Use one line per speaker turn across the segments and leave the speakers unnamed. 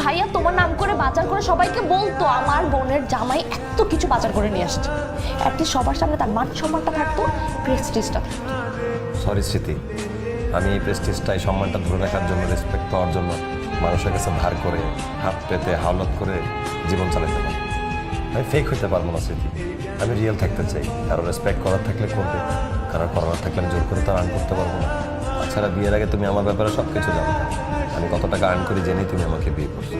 ভাইয়া, তোমার নাম করে বাজার করে সবাইকে বলতো, আমার বোনের জামাই এত কিছু বাজার করে নিয়ে আসছে। অ্যাটলিস্ট সবার সামনে তার মান সম্মানটা থাকতো প্রেস্টিজটা থাকতো।
সরি স্মৃতি। আমি এই প্রেস্টিজটা এই সম্মানটা ধরে রাখার জন্য রেসপেক্ট পাওয়ার জন্য মানুষের কাছে ধার করে, হাত পেতে, হাওলত করে জীবন চালাতে পারি। আমি ফেক হইতে পারব না, স্মৃতি। আমি রিয়েল থাকতে চাই। কারও রেসপেক্ট করার থাকলে করবে, কারও করার থাকলে আমি জোর করে তার আর্ন করতে পারব না। তাছাড়া বিয়ের আগে তুমি আমার ব্যাপারে সব কিছু জানো। আমি কত টাকা আর্ন করি জেনেই তুমি আমাকে বিয়ে করছ।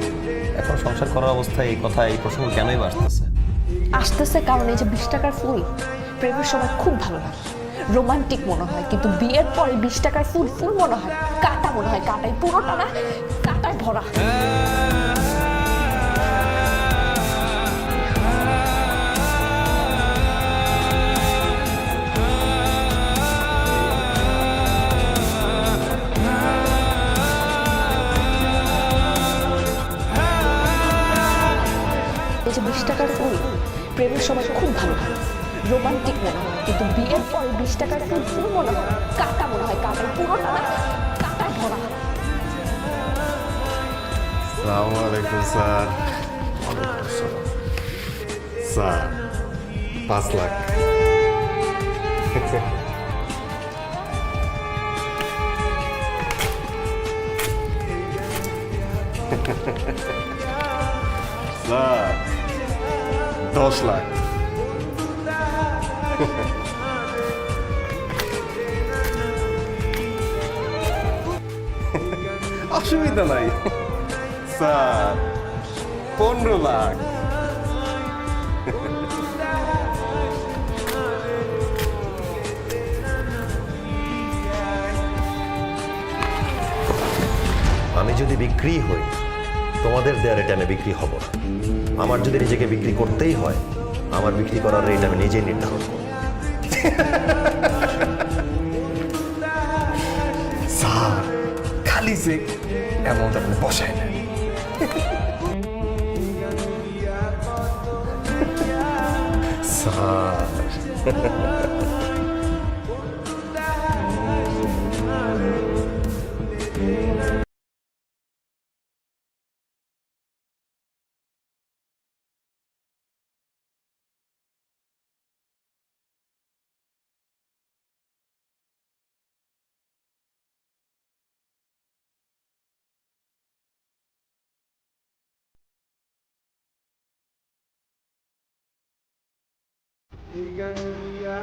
এখন সংসার করার অবস্থায় এই কথা, এই প্রসঙ্গ কেনই বাড়তেছে
আসতেছে? কারণ এই যে বিশ টাকার ফুল, প্রেমের সময় খুব ভালো লাগে। রোমান্টিক মনে হয়, কিন্তু বিয়ের পরে বিশ টাকার ফুল ফুল মনে হয়, কাটা মনে হয়, কাটাই পুরোটা না কাটায় ভরা। প্রেমের সময় খুব ভালো হয়। রোমান্টিক মনে হয়। কিন্তু বিয়ের পরে বিশ টাকার ফুল মনে হয় কাটা মনে হয়। কাটায় পুরোটা না ভরা
সালামু আলাইকুম, স্যার। স্যার, পাঁচ লাখ। স্যার দশ লাখ অসুবিধা নাই স্যার পনেরো লাখ
আমি যদি বিক্রি হই তোমাদের দেওয়া রেটে আমি বিক্রি হব না। আমার যদি নিজেকে বিক্রি করতেই হয়, আমার বিক্রি করার রেট আমি নিজেই নির্ধারণ করব।
স্যার, খালি চেক অ্যামাউন্ট আপনি বসায় নেন। স্যার। Ikan dia